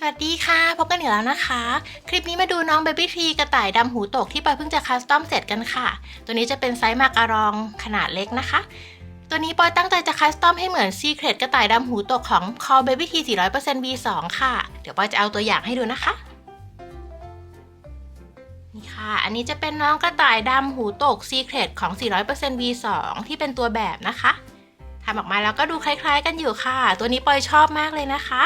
สวัสดีค่ะ พบกันอีกแล้วนะคะ คลิปนี้มาดูน้องเบบี้ทรีกระต่ายดำหูตกที่ปอยเพิ่งจะคัสตอมเสร็จกันค่ะ ตัวนี้จะเป็นไซส์มาการองขนาดเล็กนะคะ ตัวนี้ปอยตั้งใจจะคัสตอมให้เหมือนซีเครตกระต่ายดำหูตกของ Call Baby T 400% V2 ค่ะ เดี๋ยวปอยจะเอาตัวอย่างให้ดูนะคะ นี่ค่ะ อันนี้จะเป็นน้องกระต่ายดำหูตกซีเครตของ 400% V2 ที่เป็นตัวแบบนะคะทำออกมาแล้วก็ดูคล้าย ๆ กันอยู่ค่ะ ตัวนี้ปอยชอบมากเลยนะคะ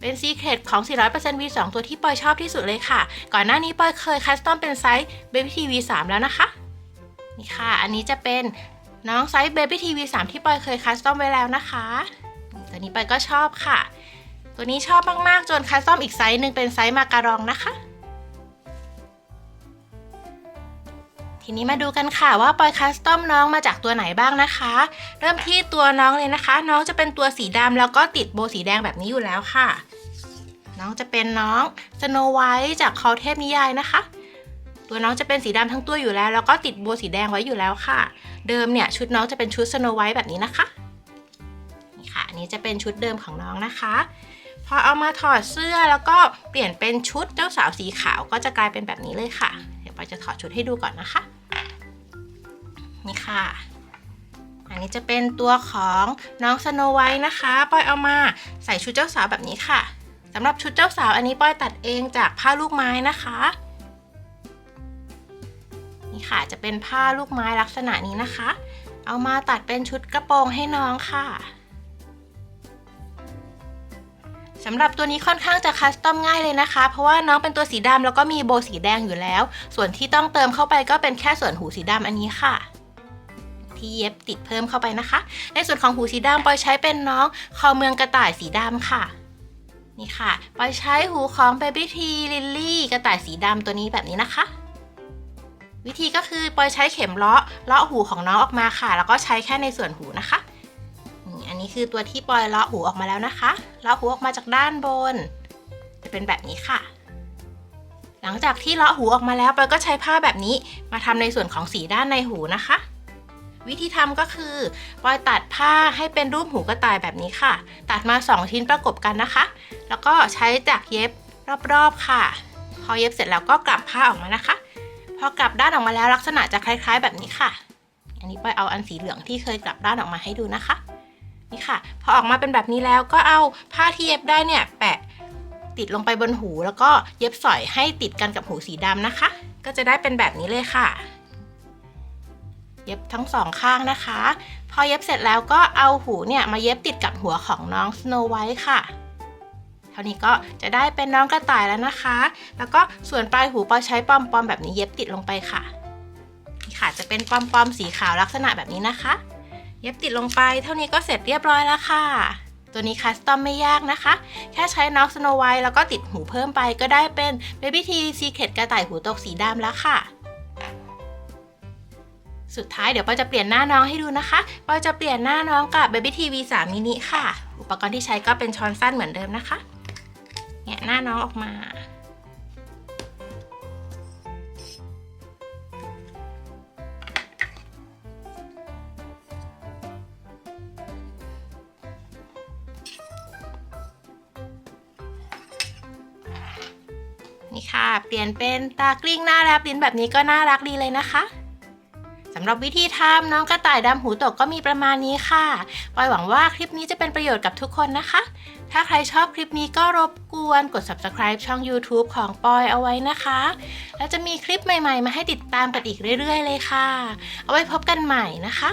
เป็นซีเครตของ 400% V2 ตัวที่ปอยชอบที่สุดเลยค่ะ ก่อนหน้านี้ปอยเคยคัสตอมเป็นไซส์ Baby T V3 แล้วนะคะ นี่ค่ะ อันนี้จะเป็นน้องไซส์ Baby T V3 ที่ปอยเคยคัสตอมไว้แล้วนะคะ ตัวนี้ปอยก็ชอบค่ะ ตัวนี้ชอบมากๆ จนคัสตอมอีกไซส์หนึ่งเป็นไซส์มาการองนะคะ ทีนี้มาดูกันค่ะว่าปอยคัสตอมน้องมาจากตัวไหนบ้างนะคะ เริ่มที่ตัวน้องเลยนะคะ น้องจะเป็นตัวสีดำแล้วก็ติดโบว์สีแดงแบบนี้อยู่แล้วค่ะ น้องจะเป็นน้องสโนไวท์จากคอเทพนิยายนะคะ ตัวน้องจะเป็นสีดำทั้งตัวอยู่แล้ว แล้วก็ติดโบว์สีแดงไว้อยู่แล้วค่ะ เดิมเนี่ยชุดน้องจะเป็นชุดสโนไวท์แบบนี้นะคะนี่ค่ะอันนี้จะเป็นชุดเดิมของน้องนะคะพอเอามาถอดเสื้อแล้วก็เปลี่ยนเป็นชุดเจ้าสาวสีขาวก็จะกลายเป็นแบบนี้เลยค่ะ เดี๋ยวปอยจะถอดชุดให้ดูก่อนนะคะ นี่ค่ะ อันนี้จะเป็นตัวของน้องสโนไวท์นะคะป้อยเอามาใส่ชุดเจ้าสาวแบบนี้ค่ะสำหรับชุดเจ้าสาวอันนี้ป้อยตัดเองจากผ้าลูกไม้นะคะนี่ค่ะจะเป็นผ้าลูกไม้ลักษณะนี้นะคะ เอามาตัดเป็นชุดกระโปรงให้น้องค่ะสำหรับตัวนี้ค่อนข้างจะคัสตอมง่ายเลยนะคะ เพราะว่าน้องเป็นตัวสีดำแล้วก็มีโบว์สีแดงอยู่แล้ว ส่วนที่ต้องเติมเข้าไปก็เป็นแค่ส่วนหูสีดำอันนี้ค่ะ ที่เย็บติดเพิ่มเข้าไปนะคะ ในส่วนของหูสีดำปอยใช้เป็นน้องคอเมืองกระต่ายสีดำค่ะนี่ค่ะปอยใช้หูของ Baby T Lily กระต่ายสีดำตัวนี้แบบนี้นะคะ วิธีก็คือปอยใช้เข็มเลาะเลาะหูของน้องออกมาค่ะ แล้วก็ใช้แค่ในส่วนหูนะคะนี่อันนี้คือตัวที่ปอยเลาะหูออกมาแล้วนะคะเลาะหูออกมาจากด้านบน จะเป็นแบบนี้ค่ะ หลังจากที่เลาะหูออกมาแล้วปอยก็ใช้ผ้าแบบนี้มาทำในส่วนของสีด้านในหูนะคะ วิธีทำก็คือปอยตัดผ้าให้เป็นรูปหูกระต่ายแบบนี้ค่ะ ตัดมา 2 ชิ้นประกบกันนะคะ แล้วก็ใช้จักรเย็บรอบๆค่ะ พอเย็บเสร็จแล้วก็กลับผ้าออกมานะคะ พอกลับด้านออกมาแล้วลักษณะจะคล้าย ๆ แบบนี้ค่ะ อันนี้ปอยเอาอันสีเหลืองที่เคยกลับด้านออกมาให้ดูนะคะ นี่ค่ะ พอออกมาเป็นแบบนี้แล้วก็เอาผ้าที่เย็บได้เนี่ยแปะติดลงไปบนหู แล้วก็เย็บสอยให้ติดกันกับหูสีดำนะคะ ก็จะได้เป็นแบบนี้เลยค่ะ เย็บทั้งสองข้างนะคะ พอเย็บเสร็จแล้วก็เอาหูเนี่ยมาเย็บติดกับหัวของน้องสโนไวท์ค่ะเท่านี้ก็จะได้เป็นน้องกระต่ายแล้วนะคะ แล้วก็ส่วนปลายหูปอยใช้ปอมปอมแบบนี้เย็บติดลงไปค่ะนี่ค่ะจะเป็นปอมปอมสีขาวลักษณะแบบนี้นะคะ เย็บติดลงไป เท่านี้ก็เสร็จเรียบร้อยแล้วค่ะ ตัวนี้คัสตอมไม่ยากนะคะ แค่ใช้น้องสโนไวท์แล้วก็ติดหูเพิ่มไปก็ได้เป็น Baby T Secret กระต่ายหูตกสีดำแล้วค่ะ สุดท้ายเดี๋ยวปอยจะเปลี่ยนหน้าน้องให้ดูนะคะปอยจะเปลี่ยนหน้าน้องกับ Baby TV 3 mini ค่ะ อุปกรณ์ที่ใช้ก็เป็นช้อนสั้นเหมือนเดิมนะคะแงะหน้าน้องออกมา นี่ค่ะ เปลี่ยนเป็นตากลิ้งหน้าแลบลิ้นแบบนี้ก็น่ารักดีเลยนะคะ สำหรับวิธีทำน้องกระต่ายดำหูตกก็มีประมาณนี้ค่ะปอยหวังว่าคลิปนี้จะเป็นประโยชน์กับทุกคนนะคะ ถ้าใครชอบคลิปนี้ก็รบกวนกด subscribe ช่อง YouTube ของปอยเอาไว้นะคะ แล้วจะมีคลิปใหม่ๆ มาให้ติดตามกันอีกเรื่อย ๆ เลยค่ะ เอาไว้พบกันใหม่นะคะ